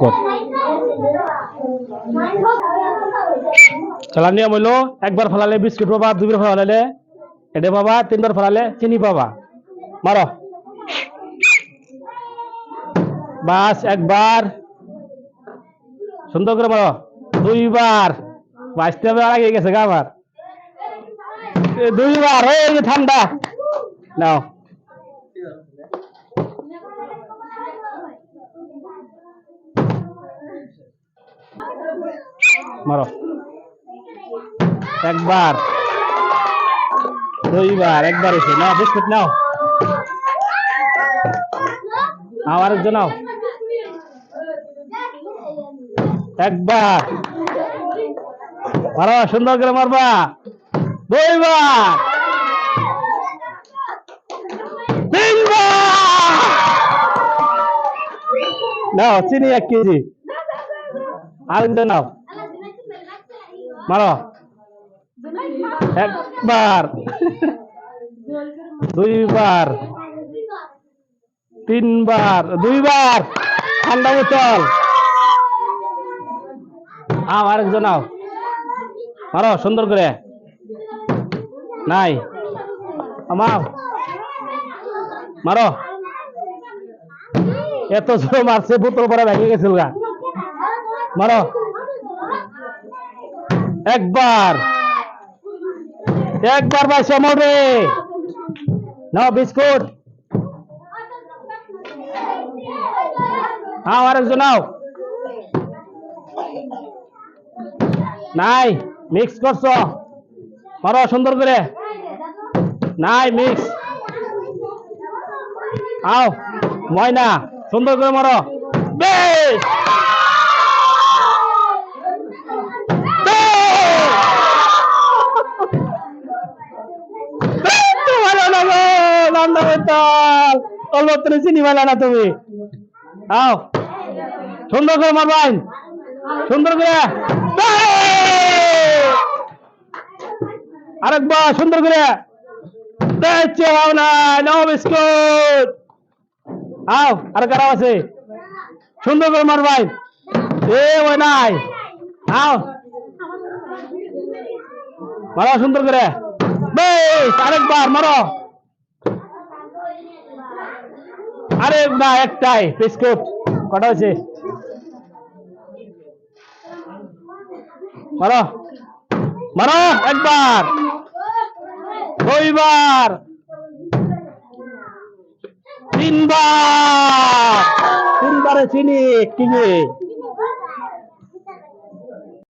কর খেলার নিয়ম হইল, একবার ফেলালে বিস্কুট পাবা দুবার ফেলালে এটা পাবা, তিনবার ফেলালে চিনি পাবা। মারো। বাস, একবার। সুন্দর করে মারো। দুইবার। বাঁচতে হবে আগে গেছে গা আবার দুইবার। ঠান্ডা। নাও। মারো। একবার। দুইবার, একবার এসে নাও, বিস্কুট নাও। নাও আরেকজন নাও। একবার। মারো, সুন্দর করে মারবা। দুইবার। তিনবার। নাও, চিনি এক কেজি। আরেকজন নাও। মারো। একবার। দুইবার। তিনবার। দুইবার। ঠান্ডা বোতল আও, আরেকজন আও। মারো, সুন্দর করে। নাই। আমাও মারো। এত জোর মারছে, বোতল পরে ভেঙে গেছিল গা। মারো। একবার। একবার বাইশে মরবে নাও বিস্কুট। হ্যাঁ আরেকজন নাও। নাই মিক্স করছ। মারো সুন্দর করে। নাই মিক্স আও, ময়না, সুন্দর করে মারো। বেশ! অল্প তুমি চিনি ভালো না তুমি। আও। সুন্দর করে মারবাই সুন্দর করে। আরেকবার সুন্দর করে। আও আর কারাও আছে। সুন্দর করে মারবাই এ, ওই নাই। আও। মারো সুন্দর করে। বেশ, আরেকবার মারো। আরে না একটাই বিস্কুট। কটা হয়েছে? মারো। মারো একবার। দুইবার। তিনবার। তিনবারে চিনি কিনে।